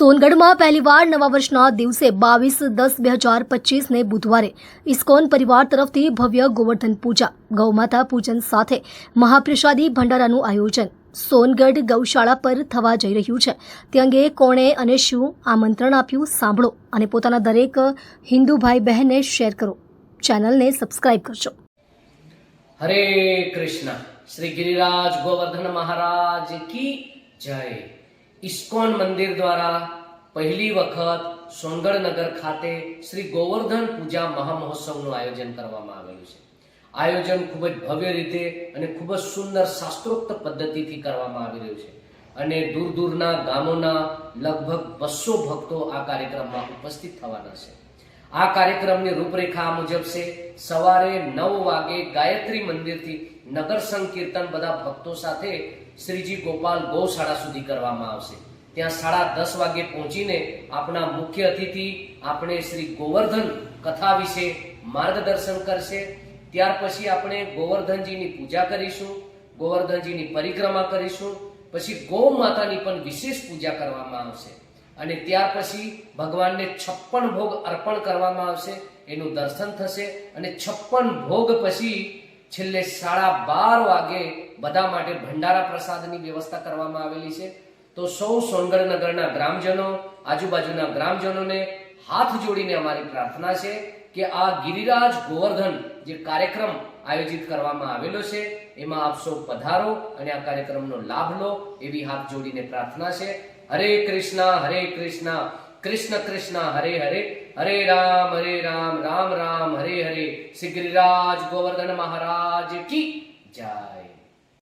સોનગઢમાં પહેલીવાર નવા વર્ષના દિવસે બાવીસ દસ બે હજાર પચીસને બુધવારે ઇસ્કોન પરિવાર તરફથી ભવ્ય ગોવર્ધન પૂજા, ગૌમાતા પૂજન સાથે મહાપ્રસાદી ભંડારાનું આયોજન સોનગઢ ગૌશાળા પર થવા જઈ રહ્યું છે. તે અંગે કોણે અને શું આમંત્રણ આપ્યું સાંભળો અને પોતાના દરેક હિન્દુ ભાઈ બહેનને શેર કરો. ચેનલને સબસ્ક્રાઇબ કરજો. હરે કૃષ્ણ. શ્રી ગિરિરાજ ગોવર્ધન મહારાજ કી જય. ઇસ્કોન મંદિર દ્વારા પહેલી વખત સોનગઢનગર ખાતે શ્રી ગોવર્ધન પૂજા મહામહોત્સવનું આયોજન કરવામાં આવેલું છે. આયોજન ખૂબ જ ભવ્ય રીતે અને ખૂબ જ સુંદર શાસ્ત્રોક્ત પદ્ધતિથી કરવામાં આવી રહ્યું છે અને દૂર દૂરના ગામોના લગભગ બસો ભક્તો આ કાર્યક્રમમાં ઉપસ્થિત થવાના છે. આ કાર્યક્રમની રૂપરેખા મુજબ છે, સવારે નવ વાગે ગાયત્રી મંદિરથી નગર સંકીર્તન બધા ભક્તો સાથે શ્રીજી ગોપાલ ગૌશાળા સુધી કરવામાં આવશે. ત્યાં સાડા દસ વાગે પહોંચીને આપણા મુખ્ય અતિથિ, આપણે શ્રી ગોવર્ધન કથા વિશે માર્ગદર્શન કરશે. ત્યાર પછી આપણે ગોવર્ધનજીની પૂજા કરીશું, ગોવર્ધનજીની પરિક્રમા કરીશું, પછી ગૌ માતાની પણ વિશેષ પૂજા કરવામાં આવશે. અને ત્યાર પછી ભગવાનને છપ્પન ભોગ અર્પણ કરવામાં આવશે, એનું દર્શન થશે અને છપ્પન ભોગ પછી છેલ્લે સાડા બાર વાગે બધા માટે ભંડારા પ્રસાદની વ્યવસ્થા કરવામાં આવેલી છે. તો સૌ સોનગઢ નગરના ગ્રામજનો, આજુબાજુના ગ્રામજનોને હાથ જોડીને અમારી પ્રાર્થના છે કે આ ગિરિરાજ ગોવર્ધન જે કાર્યક્રમ આયોજિત કરવામાં આવેલો છે, એમાં આપ સૌ પધારો અને આ કાર્યક્રમનો લાભ લો એવી હાથ જોડીને પ્રાર્થના છે. હરે કૃષ્ણ હરે કૃષ્ણ કૃષ્ણ કૃષ્ણ હરે હરે હરે રામ હરે રામ રામ રામ હરે હરે શ્રી ગિરિરાજ ગોવર્ધન મહારાજ કી જય